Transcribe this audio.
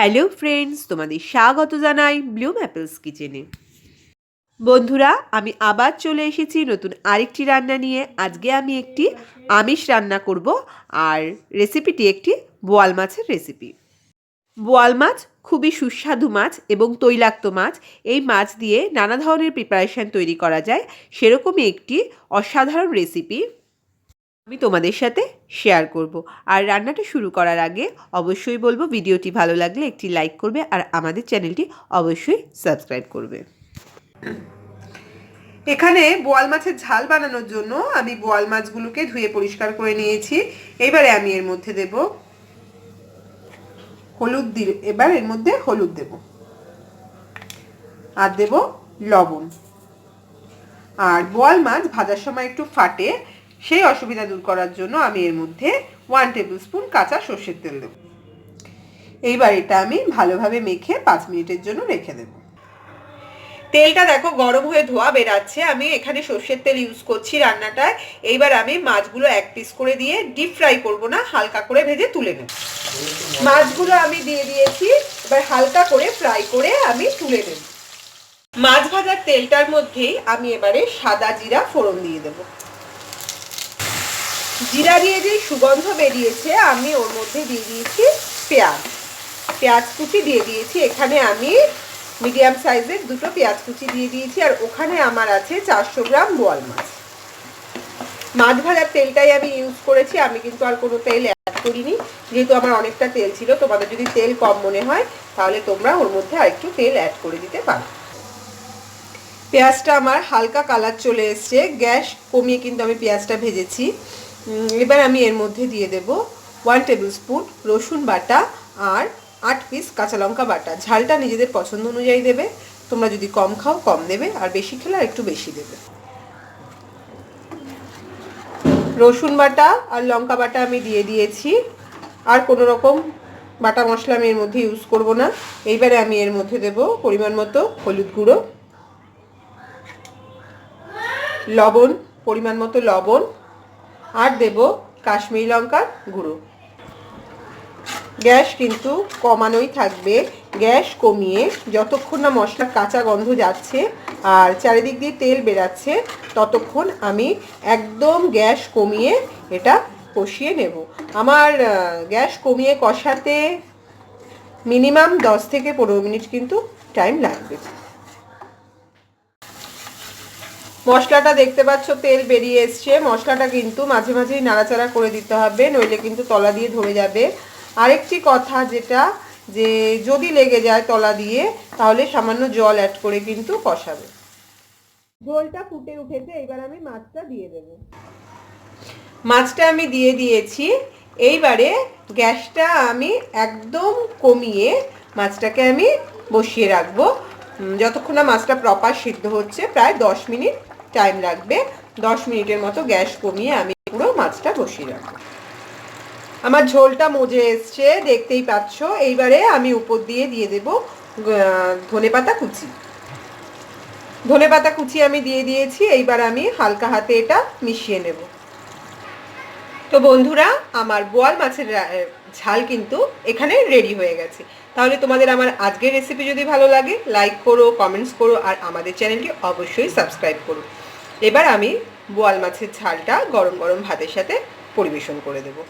Hello friends, তোমাদের স্বাগত জানাই ব্লুম অ্যাপেলস কিচেনে। বন্ধুরা, আমি আবার চলে এসেছি নতুন আরেকটি রান্না নিয়ে। আজকে আমি একটি আমিষ রান্না করব আর রেসিপিটি একটি বোয়াল মাছের রেসিপি। বোয়াল মাছ খুবই সুস্বাদু মাছ এবং তৈলাক্ত মাছ। এই মাছ দিয়ে নানা ধরনের প্রিপারেশন তৈরি করা যায়। সেরকমই একটি অসাধারণ রেসিপি আমি তোমাদের সাথে শেয়ার করব। আর রান্নাটা শুরু করার আগে অবশ্যই বলব ভিডিওটি ভালো লাগলে একটি লাইক করবে আর আমাদের চ্যানেলটি অবশ্যই সাবস্ক্রাইব করবে। এখানে বোয়াল মাছের ঝাল বানানোর জন্য আমি বোয়াল মাছগুলোকে ধুয়ে পরিষ্কার করে নিয়েছি। এবারে আমি এর মধ্যে দেব হলুদ দি এবার এর মধ্যে হলুদ দেব। আর দেব লবণ। আর বোয়াল মাছ ভাজার সময় একটু ফাটে সেই অসুবিধা দূর করার জন্য আমি এর মধ্যে ওয়ান টেবিল স্পুন কাঁচা সর্ষের তেল দেব। এইবার এটা আমি ভালোভাবে মেখে পাঁচ মিনিটের জন্য রেখে দেব। তেলটা দেখো গরম হয়ে ধোয়া বেরাচ্ছে, আমি এখানে সর্ষের তেল ইউজ করছি রান্নাটায়। এইবার আমি মাছগুলো এক পিস করে দিয়ে ডিপ ফ্রাই করব না, হালকা করে ভেজে তুলে নেব। মাছগুলো আমি দিয়ে দিয়েছি, এবার হালকা করে ফ্রাই করে আমি তুলে নেব। মাছ ভাজার তেলটার মধ্যেই আমি এবারে সাদা জিরা ফোড়ন দিয়ে দেবো। জিরা দিয়ে যে সুগন্ধ বেরিয়েছে, আমি ওর মধ্যে দিয়ে দিয়েছি পেঁয়াজ। পেঁয়াজ কুচি দিয়ে দিয়েছি। এখানে আমি মিডিয়াম সাইজের দুটো পেঁয়াজ কুচি দিয়ে দিয়েছি আর ওখানে আমার আছে চারশো গ্রাম বোয়াল মাছ। মাছ ভাজার তেলটাই আমি ইউজ করেছি। আমি কিন্তু আর কোনো তেল অ্যাড করিনি। যেহেতু আমার অনেকটা তেল ছিল, তোমাদের যদি তেল কম মনে হয়, তাহলে তোমরা ওর মধ্যে আরেকটু তেল অ্যাড করে দিতে পারো। পেঁয়াজটা আমার হালকা কালার চলে এসছে। গ্যাস কমিয়ে কিন্তু আমি পেঁয়াজটা ভেজেছি। এবার আমি এর মধ্যে দিয়ে দেব ওয়ান টেবিল স্পুন রসুন বাটা আর আট পিস কাঁচা লঙ্কা বাটা। ঝালটা নিজেদের পছন্দ অনুযায়ী দেবে। তোমরা যদি কম খাও, কম দেবে। আর বেশি খেলে আর একটু বেশি দেবে। রসুন বাটা আর লঙ্কা বাটা আমি দিয়ে দিয়েছি। আর কোনো রকম বাটা মশলা আমি এর মধ্যে ইউজ করব না। এইবারে আমি এর মধ্যে দেব পরিমাণ মতো হলুদ গুঁড়ো, লবণ, পরিমাণ মতো লবণ আর দেব কাশ্মীরি লঙ্কার গুঁড়ো। গ্যাস কিন্তু কমানোই থাকবে। গ্যাস কমিয়ে যতক্ষণ না মশলার কাঁচা গন্ধ যাচ্ছে আর চারিদিক দিয়ে তেল বেরাচ্ছে, ততক্ষণ আমি একদম গ্যাস কমিয়ে এটা কষিয়ে নেব। আমার গ্যাস কমিয়ে কষাতে মিনিমাম দশ থেকে পনেরো মিনিট কিন্তু টাইম লাগবে। মশলাটা দেখতে পাচ্ছ, তেল বেরিয়ে এসছে। মশলাটা কিন্তু মাঝে মাঝেই নাড়াচাড়া করে দিতে হবে, নইলে কিন্তু তলা দিয়ে ধরে যাবে। আরেকটি কথা যেটা, যে যদি লেগে যায় তলা দিয়ে, তাহলে সামান্য জল অ্যাড করে কিন্তু কষাবে। ঝোলটা ফুটে উঠেছে, এবার আমি মাছটা দিয়ে দেব। মাছটা আমি দিয়ে দিয়েছি। এইবারে গ্যাসটা আমি একদম কমিয়ে মাছটাকে আমি বসিয়ে রাখব। যতক্ষণ না মাছটা প্রপার সিদ্ধ হচ্ছে, প্রায় দশ মিনিট টাইম লাগবে, দশ মিনিটের মতো গ্যাস কমিয়ে আমি পুরো মাছটা বসিয়ে রাখব। আমার ঝোলটা মজে এসছে, দেখতেই পাচ্ছ। এইবারে আমি উপর দিয়ে দিয়ে দেব ধনে পাতা কুচি। ধনে পাতা কুচি আমি দিয়ে দিয়েছি, এইবার আমি হালকা হাতে এটা মিশিয়ে নেব। তো বন্ধুরা, আমার বোয়াল মাছের ঝাল কিন্তু এখানে রেডি হয়ে গেছে। তাহলে তোমাদের আমার আজকের রেসিপি যদি ভালো লাগে লাইক করো কমেন্টস করো, আর আমাদের চ্যানেলটি অবশ্যই সাবস্ক্রাইব করো। এবার আমি বোয়াল মাছের ঝালটা গরম গরম ভাতের সাথে পরিবেশন করে দেবো।